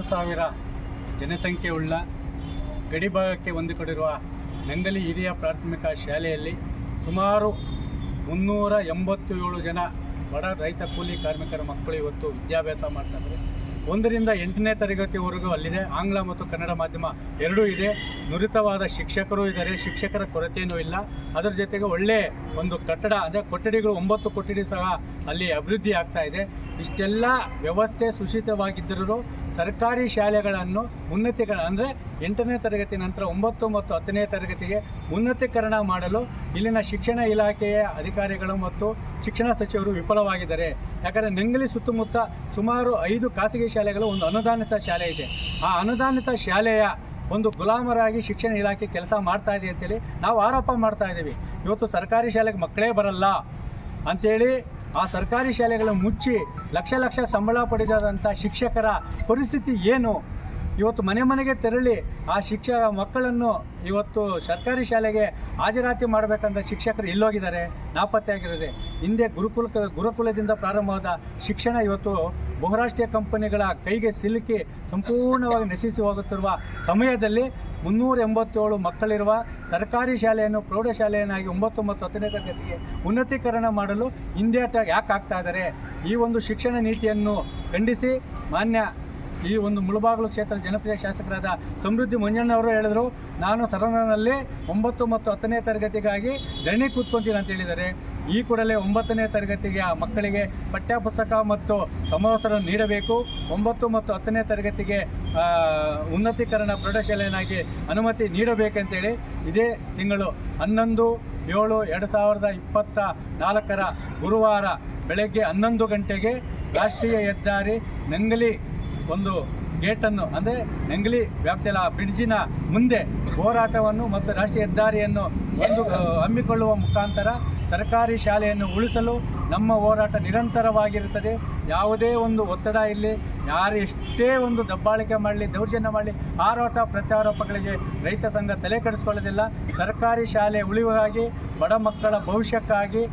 ಹತ್ತು ಸಾವಿರ ಜನಸಂಖ್ಯೆ ಉಳ್ಳ ಗಡಿಭಾಗಕ್ಕೆ ಹೊಂದಿಕೊಂಡಿರುವ ನಂಗಲಿ ಹಿರಿಯ ಪ್ರಾಥಮಿಕ ಶಾಲೆಯಲ್ಲಿ ಸುಮಾರು ಮುನ್ನೂರ ಎಂಬತ್ತು ಏಳು ಜನ ಬಡ ರೈತ ಕೂಲಿ ಕಾರ್ಮಿಕರ ಮಕ್ಕಳು ಇವತ್ತು ವಿದ್ಯಾಭ್ಯಾಸ ಮಾಡ್ತಾ ಇದ್ದಾರೆ. ಒಂದರಿಂದ ಎಂಟನೇ ತರಗತಿವರೆಗೂ ಅಲ್ಲಿದೆ. ಆಂಗ್ಲ ಮತ್ತು ಕನ್ನಡ ಮಾಧ್ಯಮ ಎರಡೂ ಇದೆ. ನುರಿತವಾದ ಶಿಕ್ಷಕರು ಇದ್ದಾರೆ. ಶಿಕ್ಷಕರ ಕೊರತೆಯೂ ಇಲ್ಲ. ಅದರ ಜೊತೆಗೆ ಒಳ್ಳೆ ಒಂದು ಕಟ್ಟಡ, ಅಂದರೆ ಕೊಠಡಿಗಳು ಒಂಬತ್ತು ಕೊಠಡಿ ಸಹ ಅಲ್ಲಿ ಅಭಿವೃದ್ಧಿ ಆಗ್ತಾ ಇದೆ. ಇಷ್ಟೆಲ್ಲ ವ್ಯವಸ್ಥೆ ಸುಶಿತವಾಗಿದ್ದರೂ ಸರ್ಕಾರಿ ಶಾಲೆಗಳನ್ನು ಉನ್ನತಿಗಳ ಅಂದರೆ ಎಂಟನೇ ತರಗತಿ ನಂತರ ಒಂಬತ್ತು ಮತ್ತು ಹತ್ತನೇ ತರಗತಿಗೆ ಉನ್ನತೀಕರಣ ಮಾಡಲು ಇಲ್ಲಿನ ಶಿಕ್ಷಣ ಇಲಾಖೆಯ ಅಧಿಕಾರಿಗಳು ಮತ್ತು ಶಿಕ್ಷಣ ಸಚಿವರು ವಿಫಲವಾಗಿದ್ದಾರೆ. ಯಾಕಂದರೆ ನಂಗಲಿ ಸುತ್ತಮುತ್ತ ಸುಮಾರು ಐದು ಖಾಸಗಿ ಶಾಲೆಗಳು ಒಂದು ಅನುದಾನಿತ ಶಾಲೆ ಇದೆ. ಆ ಅನುದಾನಿತ ಶಾಲೆಯ ಒಂದು ಗುಲಾಮರಾಗಿ ಶಿಕ್ಷಣ ಇಲಾಖೆ ಕೆಲಸ ಮಾಡ್ತಾ ಇದೆ ಅಂತೇಳಿ ನಾವು ಆರೋಪ ಮಾಡ್ತಾ ಇದ್ದೀವಿ. ಇವತ್ತು ಸರ್ಕಾರಿ ಶಾಲೆಗೆ ಮಕ್ಕಳೇ ಬರಲ್ಲ ಅಂಥೇಳಿ ಆ ಸರ್ಕಾರಿ ಶಾಲೆಗಳ ಮುಚ್ಚಿ ಲಕ್ಷ ಲಕ್ಷ ಸಂಬಳ ಪಡೆದಾದಂಥ ಶಿಕ್ಷಕರ ಪರಿಸ್ಥಿತಿ ಏನು? ಇವತ್ತು ಮನೆ ಮನೆಗೆ ತೆರಳಿ ಆ ಶಿಕ್ಷ ಮಕ್ಕಳನ್ನು ಇವತ್ತು ಸರ್ಕಾರಿ ಶಾಲೆಗೆ ಹಾಜರಾತಿ ಮಾಡಬೇಕಂತ ಶಿಕ್ಷಕರು ಎಲ್ಲೋಗಿದ್ದಾರೆ ನಾಪತ್ತೆ ನಾಪತ್ತೆಯಾಗಿದ್ದಾರೆ. ಹಿಂದೆ ಗುರುಕುಲ, ಗುರುಕುಲದಿಂದ ಪ್ರಾರಂಭವಾದ ಶಿಕ್ಷಣ ಇವತ್ತು ಬಹುರಾಷ್ಟ್ರೀಯ ಕಂಪನಿಗಳ ಕೈಗೆ ಸಿಲುಕಿ ಸಂಪೂರ್ಣವಾಗಿ ನಶಿಸಿ ಹೋಗುತ್ತಿರುವ ಸಮಯದಲ್ಲಿ ಮುನ್ನೂರ ಎಂಬತ್ತೇಳು ಮಕ್ಕಳಿರುವ ಸರ್ಕಾರಿ ಶಾಲೆಯನ್ನು ಪ್ರೌಢಶಾಲೆಯನ್ನಾಗಿ ಒಂಬತ್ತು ಮತ್ತು ಹತ್ತನೇ ತರಗತಿಗೆ ಉನ್ನತೀಕರಣ ಮಾಡಲು ಹಿಂದೆ ಯಾಕೆ ಆಗ್ತಾ ಇದ್ದಾರೆ ಈ ಒಂದು ಶಿಕ್ಷಣ ನೀತಿಯನ್ನು ಖಂಡಿಸಿ ಮಾನ್ಯ ಈ ಒಂದು ಮುಳಬಾಗಲು ಕ್ಷೇತ್ರ ಜನಪ್ರಿಯ ಶಾಸಕರಾದ ಸಮೃದ್ಧಿ ಮಂಜಣ್ಣವರು ಹೇಳಿದರು, ನಾನು ಸದನದಲ್ಲಿ ಒಂಬತ್ತು ಮತ್ತು ಹತ್ತನೇ ತರಗತಿಗಾಗಿ ಧರಣಿ ಕೂತ್ಕೊಂತೀನಿ ಅಂತ ಹೇಳಿದ್ದಾರೆ. ಈ ಕೂಡಲೇ ಒಂಬತ್ತನೇ ತರಗತಿಗೆ ಆ ಮಕ್ಕಳಿಗೆ ಪಠ್ಯಪುಸ್ತಕ ಮತ್ತು ಸಮವಸ್ತ್ರ ನೀಡಬೇಕು. ಒಂಬತ್ತು ಮತ್ತು ಹತ್ತನೇ ತರಗತಿಗೆ ಉನ್ನತೀಕರಣ ಪ್ರೌಢಶಾಲೆಯನ್ನಾಗಿ ಅನುಮತಿ ನೀಡಬೇಕಂತೇಳಿ ಇದೇ ತಿಂಗಳು ಹನ್ನೊಂದು ಏಳು ಎರಡು ಸಾವಿರದ ಇಪ್ಪತ್ತ ನಾಲ್ಕರ ಗುರುವಾರ ಬೆಳಗ್ಗೆ ಹನ್ನೊಂದು ಗಂಟೆಗೆ ರಾಷ್ಟ್ರೀಯ ಹೆದ್ದಾರಿ ನಂಗಲಿ ಒಂದು ಗೇಟನ್ನು, ಅಂದರೆ ನೆಂಗಲಿ ವ್ಯಾಪ್ತಿಯಲ್ಲಿ ಆ ಬ್ರಿಡ್ಜಿನ ಮುಂದೆ ಹೋರಾಟವನ್ನು ಮತ್ತು ರಾಷ್ಟ್ರೀಯ ಹೆದ್ದಾರಿಯನ್ನು ಒಂದು ಹಮ್ಮಿಕೊಳ್ಳುವ ಮುಖಾಂತರ ಸರ್ಕಾರಿ ಶಾಲೆಯನ್ನು ಉಳಿಸಲು ನಮ್ಮ ಹೋರಾಟ ನಿರಂತರವಾಗಿರುತ್ತದೆ. ಯಾವುದೇ ಒಂದು ಒತ್ತಡ ಇಲ್ಲಿ ಯಾರು ಎಷ್ಟೇ ಒಂದು ದಬ್ಬಾಳಿಕೆ ಮಾಡಲಿ, ದೌರ್ಜನ್ಯ ಮಾಡಲಿ, ಆರೋಪ ಪ್ರತ್ಯಾರೋಪಗಳಿಗೆ ರೈತ ಸಂಘ ತಲೆ ಕೆಡಿಸ್ಕೊಳ್ಳೋದಿಲ್ಲ. ಸರ್ಕಾರಿ ಶಾಲೆ ಉಳಿವಾಗಿ ಬಡ ಮಕ್ಕಳ ಭವಿಷ್ಯಕ್ಕಾಗಿ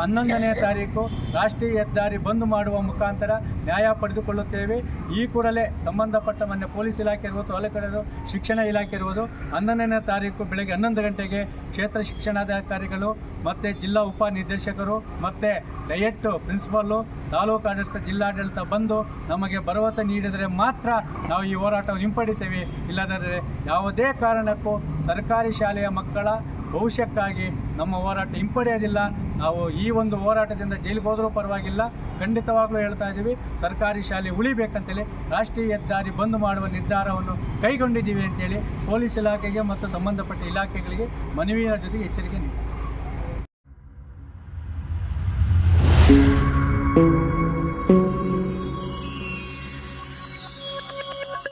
ಹನ್ನೊಂದನೇ ತಾರೀಕು ರಾಷ್ಟ್ರೀಯ ಹೆದ್ದಾರಿ ಬಂದ್ ಮಾಡುವ ಮುಖಾಂತರ ನ್ಯಾಯ ಪಡೆದುಕೊಳ್ಳುತ್ತೇವೆ. ಈ ಕೂಡಲೇ ಸಂಬಂಧಪಟ್ಟ ಮೊನ್ನೆ ಪೊಲೀಸ್ ಇಲಾಖೆ ಇರ್ಬೋದು ಹೊಲಕಡೆದು ಶಿಕ್ಷಣ ಇಲಾಖೆ ಇರ್ಬೋದು, ಹನ್ನೊಂದನೇ ತಾರೀಕು ಬೆಳಗ್ಗೆ ಹನ್ನೊಂದು ಗಂಟೆಗೆ ಕ್ಷೇತ್ರ ಶಿಕ್ಷಣಾಧಿಕಾರಿಗಳು ಮತ್ತು ಜಿಲ್ಲಾ ಉಪನಿರ್ದೇಶಕರು ಮತ್ತು ಡಯಟ್ ಪ್ರಿನ್ಸಿಪಾಲು, ತಾಲೂಕು ಆಡಳಿತ ಜಿಲ್ಲಾಡಳಿತ ಬಂದು ನಮಗೆ ಭರವಸೆ ನೀಡಿದರೆ ಮಾತ್ರ ನಾವು ಈ ಹೋರಾಟವನ್ನು ಹಿಂಪಡಿತೇವೆ. ಇಲ್ಲದಾದರೆ ಯಾವುದೇ ಕಾರಣಕ್ಕೂ ಸರ್ಕಾರಿ ಶಾಲೆಯ ಮಕ್ಕಳ ಭವಿಷ್ಯಕ್ಕಾಗಿ ನಮ್ಮ ಹೋರಾಟ ಹಿಂಪಡೆಯೋದಿಲ್ಲ. ನಾವು ಈ ಒಂದು ಹೋರಾಟದಿಂದ ಜೈಲಿಗೆ ಹೋದರೂ ಪರವಾಗಿಲ್ಲ. ಖಂಡಿತವಾಗ್ಲೂ ಹೇಳ್ತಾ ಇದ್ದೀವಿ, ಸರ್ಕಾರಿ ಶಾಲೆ ಉಳಿಬೇಕಂತೇಳಿ ರಾಷ್ಟ್ರೀಯ ಹೆದ್ದಾರಿ ಬಂದ್ ಮಾಡುವ ನಿರ್ಧಾರವನ್ನು ಕೈಗೊಂಡಿದ್ದೀವಿ ಅಂತೇಳಿ ಪೊಲೀಸ್ ಇಲಾಖೆಗೆ ಮತ್ತು ಸಂಬಂಧಪಟ್ಟ ಇಲಾಖೆಗಳಿಗೆ ಮನವಿಯ ಜೊತೆಗೆ ಎಚ್ಚರಿಕೆ ನೀಡಿ